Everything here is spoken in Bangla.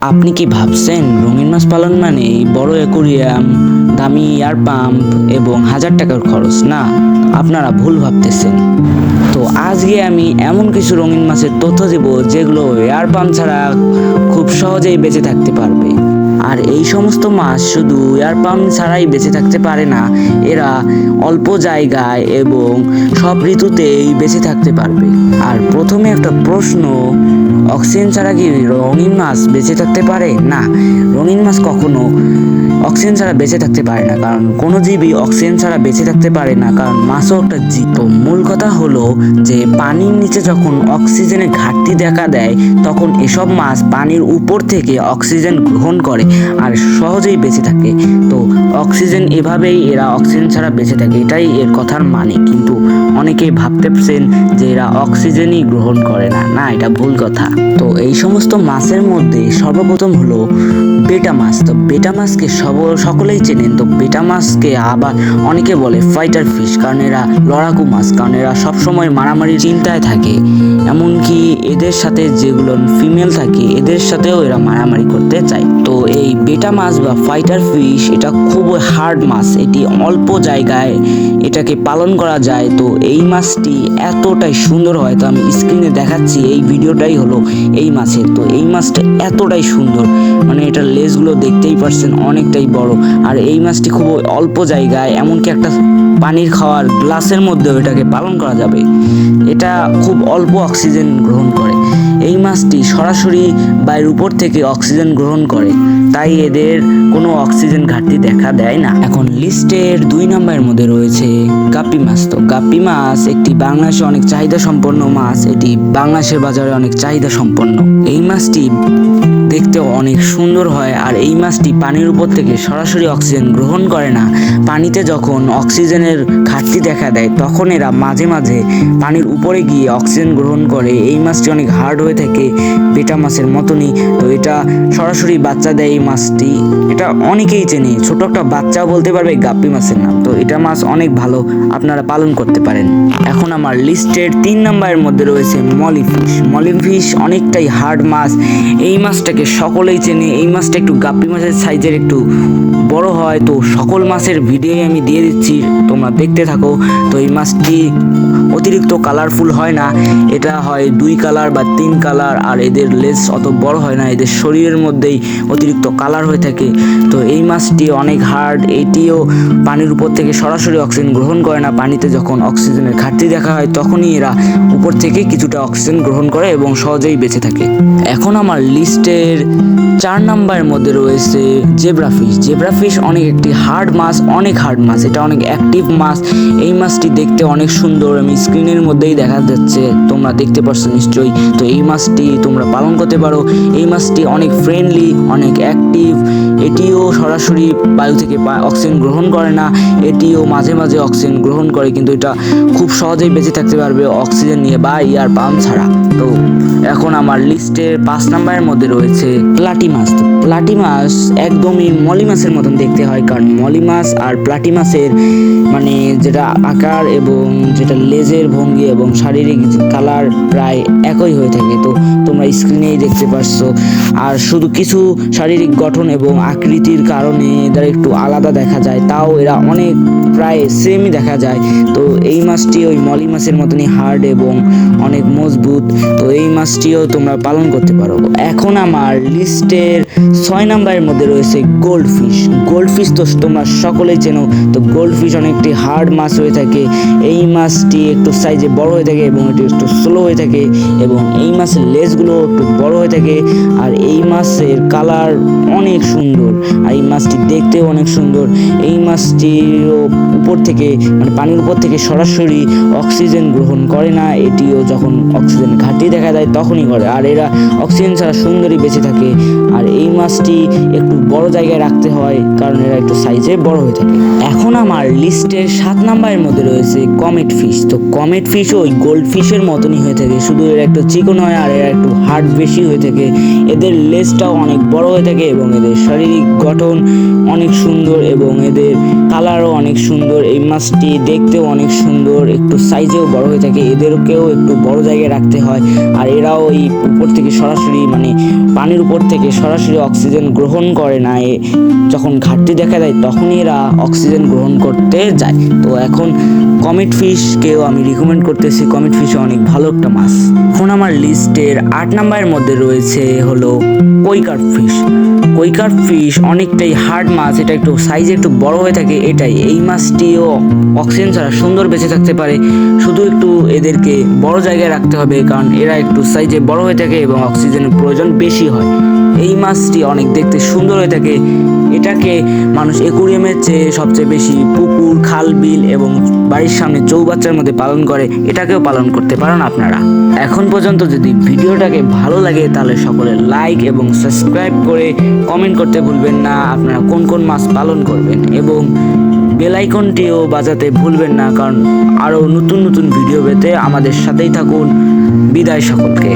আপনি কি ভাবছেন রঙিন মাছ পালন মানে বড় অ্যাকোরিয়াম, দামি এয়ার পাম্প এবং হাজার টাকার খরচ? না, আপনারা ভুল ভাবতেছেন। তো আজকে আমি এমন কিছু রঙিন মাছের তথ্য দেব যেগুলো এয়ার পাম্প ছাড়া খুব সহজেই বেঁচে থাকতে পারবে। আর এই সমস্ত মাছ শুধু এয়ার পাম্প ছাড়াই বেঁচে থাকতে পারে না। এরা অল্প জায়গায় এবং সব ঋতুতেই বেঁচে থাকতে পারবে। আর প্রথমে একটা প্রশ্ন, অক্সিজেন ছাড়া কি রঙিন মাছ বেঁচে থাকতে পারে? না, রঙিন মাছ কখনো অক্সিজেন ছাড়া বেঁচে থাকতে পারে না, কারণ কোনো জীবই অক্সিজেন ছাড়া বেঁচে থাকতে পারে না, কারণ মাছও একটা জীব। তো মূল কথা হলো যে, পানির নিচে যখন অক্সিজেনের ঘাটতি দেখা দেয়, তখন এসব মাছ পানির উপর থেকে অক্সিজেন গ্রহণ করে আর সহজেই বেঁচে থাকে। তো অক্সিজেন এভাবেই এরা অক্সিজেন ছাড়া বেঁচে থাকে, এটাই এর কথার মানে। কিন্তু অনেকেই ভাবতেছেন যে, এরা অক্সিজেনই গ্রহণ করে না। না, এটা ভুল কথা। তো এই সমস্ত মাছের মধ্যে সর্বপ্রথম হলো বেটা মাছ তো বেটা মাছকে সব, সকলেই চেনেন। তো বেটা মাছকে আবার অনেকে বলে ফাইটার ফিশ কারণ এরা লড়াকু মাছ, কারণ এরা সবসময় মারামারি চিন্তায় থাকে। এমনকি এদের সাথে যেগুলো ফিমেল থাকে, এদের সাথেও এরা মারামারি করতে চায়। তো এই বেটা মাছ বা ফাইটার ফিশ এটা খুব হার্ড মাছ, এটি অল্প জায়গায় এটাকে পালন করা যায়। তো এই মাছটি এতটাই সুন্দর হয়, তো আমি স্ক্রিনে দেখাচ্ছি, এই ভিডিওটাই হলো এই মাছের। তো এই মাছটা এতটাই সুন্দর মানে এটার লেজগুলো দেখতেই পারছেন অনেকটাই বড়। আর এই মাছটি খুব অল্প জায়গায়, এমনকি একটা পানির খাওয়ার গ্লাসের মধ্যেও এটাকে পালন করা যাবে। এটা খুব অল্প অক্সিজেন গ্রহণ করে। এই মাছটি সরাসরি বাইরের উপর থেকে অক্সিজেন গ্রহণ করে। তাই এদের কোনো অক্সিজেন ঘাটতি দেখা দেয় না। এখন লিস্টের দুই নম্বরের মধ্যে রয়েছে গাপ্পি মাছ। তো গাপ্পি মাছ একটি বাংলাদেশে অনেক চাহিদা সম্পন্ন মাছ, এটি বাংলাদেশের বাজারে অনেক চাহিদা সম্পন্ন এই মাছটি দেখতে অনেক সুন্দর হয় আর এই মাছটি পানির উপর থেকে সরাসরি অক্সিজেন গ্রহণ করে না। পানিতে যখন অক্সিজেনের ঘাটতি দেখা দেয়, তখন এরা মাঝে মাঝে পানির উপরে গিয়ে অক্সিজেন গ্রহণ করে। এই মাছটি অনেক হার্ড হয়ে থাকে বেটা মাছের মতনই। তো এটা সরাসরি বাচ্চা দেয় এই মাছটি, এটা অনেকেই চেনে। ছোট একটা বাচ্চাও বলতে পারবে গাপ্পি মাছের নাম। তো এটা মাছ অনেক ভালো, আপনারা পালন করতে পারেন। এখন আমার লিস্টের তিন নম্বরের মধ্যে রয়েছে মলি ফিশ মলি ফিশ অনেকটাই হার্ড মাছ। এই মাছটাকে সকলেই চেনে। এই মাছটা একটু গাপ্পি মাছের সাইজের একটু বড় হয়, তো সকল মাছের ভিডিও আমি দিয়ে দিচ্ছি, তোমরা দেখতে থাকো। তো এই মাছটি অতিরিক্ত কালারফুল হয় না, এটা হয় দুই কালার বা তিন কালার আর এদের লেজ অত বড় হয় না, এদের শরীরের মধ্যেই অতিরিক্ত কালার হয়ে থাকে। তো এই মাছটি অনেক হার্ড এটিও পানির উপর থেকে সরাসরি অক্সিজেন গ্রহণ করে না, পানিতে যখন অক্সিজেনের ঘাটতি দেখা হয়, তখনই এরা উপর থেকে কিছুটা অক্সিজেন গ্রহণ করে এবং সহজেই বেঁচে থাকে। এখন আমার লিস্টের চার নাম্বারের মধ্যে রয়েছে জেব্রা ফিশ ফিশ অনেক একটি হার্ড মাছ, অনেক হার্ড মাছ, এটা অনেক অ্যাক্টিভ মাছ। এই মাছটি দেখতে অনেক সুন্দর, আমি স্ক্রিনের মধ্যেই দেখা যাচ্ছে, তোমরা দেখতে পারছ নিশ্চয়ই। তো এই মাছটি তোমরা পালন করতে পারো। এই মাছটি অনেক ফ্রেন্ডলি অনেক অ্যাক্টিভ এটিও সরাসরি বায়ু থেকে অক্সিজেন গ্রহণ করে না, এটিও মাঝে মাঝে অক্সিজেন গ্রহণ করে, কিন্তু এটা খুব সহজেই বেঁচে থাকতে পারবে অক্সিজেন নিয়ে বা ইয়ার পাম্প ছাড়া। তো এখন আমার লিস্টের পাঁচ নাম্বারের মধ্যে রয়েছে প্লাটি মাছ প্লাটি মাছ একদমই মলি মাছের মতন দেখতে হয়, কারণ মলি মাছ আর প্লাটি মাছের মানে যেটা আকার এবং যেটা লেজের ভঙ্গি এবং শারীরিক কালার প্রায় একই হয়ে থাকে। তো তোমরা স্ক্রিনেই দেখতে পাচ্ছ আর শুধু কিছু শারীরিক গঠন এবং আকৃতির কারণে এদের একটু আলাদা দেখা যায়, তাও এরা অনেক প্রায় সেমই দেখা যায়। তো এই মাছটি ওই মলি মাছের মতনই হার্ড এবং অনেক মজবুত। তো এই মাছটিও তোমরা পালন করতে পারো। এখন আমার লিস্টের ছয় নাম্বারের মধ্যে রয়েছে গোল্ড ফিশ গোল্ড ফিশ তো তোমরা সকলেই চেনো। তো গোল্ড ফিশ অনেকটি হার্ড মাছ হয়ে থাকে। এই মাছটি একটু সাইজে বড় হয়ে থাকে এবং এটি একটু স্লো হয়ে থাকে এবং এই মাছের লেজগুলো একটু বড় হয়ে থাকে। আর এই মাছের কালার অনেক সুন্দর। আর এই মাছটি দেখতেও অনেক সুন্দর। এই মাছটিও উপর থেকে মানে পানির উপর থেকে সরাসরি অক্সিজেন গ্রহণ করে না। এটিও যখন অক্সিজেন ঘাটতি দেখা যায় তখনই করে আর এরা অক্সিজেন ছাড়া সুন্দরই বেঁচে থাকে। আর এই মাছটি একটু বড় জায়গায় রাখতে হয়। কারণ এরা একটু সাইজে বড় হয়ে থাকে। এখন আমার লিস্টের সাত নাম্বারের মধ্যে রয়েছে কমেট ফিশ তো কমেট ফিশ ওই গোল্ড ফিশের মতনই হয়ে থাকে। শুধু এরা একটু চিকন হয় আর এরা একটু হার্ড বেশি হয়ে থাকে। এদের লেজটাও অনেক বড় হয়ে থাকে এবং এদের শারীরিক গঠন অনেক সুন্দর এবং এদের কালারও অনেক সুন্দর। এই মাছটি দেখতেও অনেক সুন্দর। একটু সাইজেও বড় হয়ে থাকে। এদেরকেও একটু বড় জায়গায় রাখতে হয়। আর এরাও এই উপর থেকে সরাসরি মানে পানির উপর থেকে সরাসরি অক্সিজেন গ্রহণ করে না। এ যখন ঘাটতি দেখা দেয়, তখনই এরা অক্সিজেন গ্রহণ করতে যায়। তো এখন কমিট ফিশকেও আমি রিকমেন্ড করতেছি কমিট ফিশ অনেক ভালো একটা মাছ। এখন আমার লিস্টের আট নাম্বারের মধ্যে রয়েছে হলো koi carp fish koi carp fish অনেকটাই হার্ড মাছ, এটা একটু সাইজে একটু বড় হয়ে থাকে, এটাই। এই মাছটিও অক্সিজেন ছাড়া সুন্দর বেঁচে থাকতে পারে। শুধু একটু এদেরকে বড় জায়গায় রাখতে হবে, কারণ এরা একটু সাইজে বড় হয়ে থাকে এবং অক্সিজেনের প্রয়োজন বেশি হয়। এই মাছটি অনেক দেখতে সুন্দর হয়ে থাকে এটাকে মানুষ একুরিয়ামের চেয়ে সবচেয়ে বেশি পুকুর খাল বিল এবং বাড়ির সামনে চৌবাচ্চার মধ্যে পালন করে, এটাকেও পালন করতে পারেন আপনারা। এখন পর্যন্ত যদি ভিডিওটাকে ভালো লাগে, তাহলে সকলে লাইক এবং সাবস্ক্রাইব করে কমেন্ট করতে ভুলবেন না। আপনারা কোন কোন মাছ পালন করবেন এবং বেলাইকনটিও বাজাতে ভুলবেন না, কারণ আরও নতুন নতুন ভিডিও পেতে আমাদের সাথেই থাকুন। বিদায় সকলকে।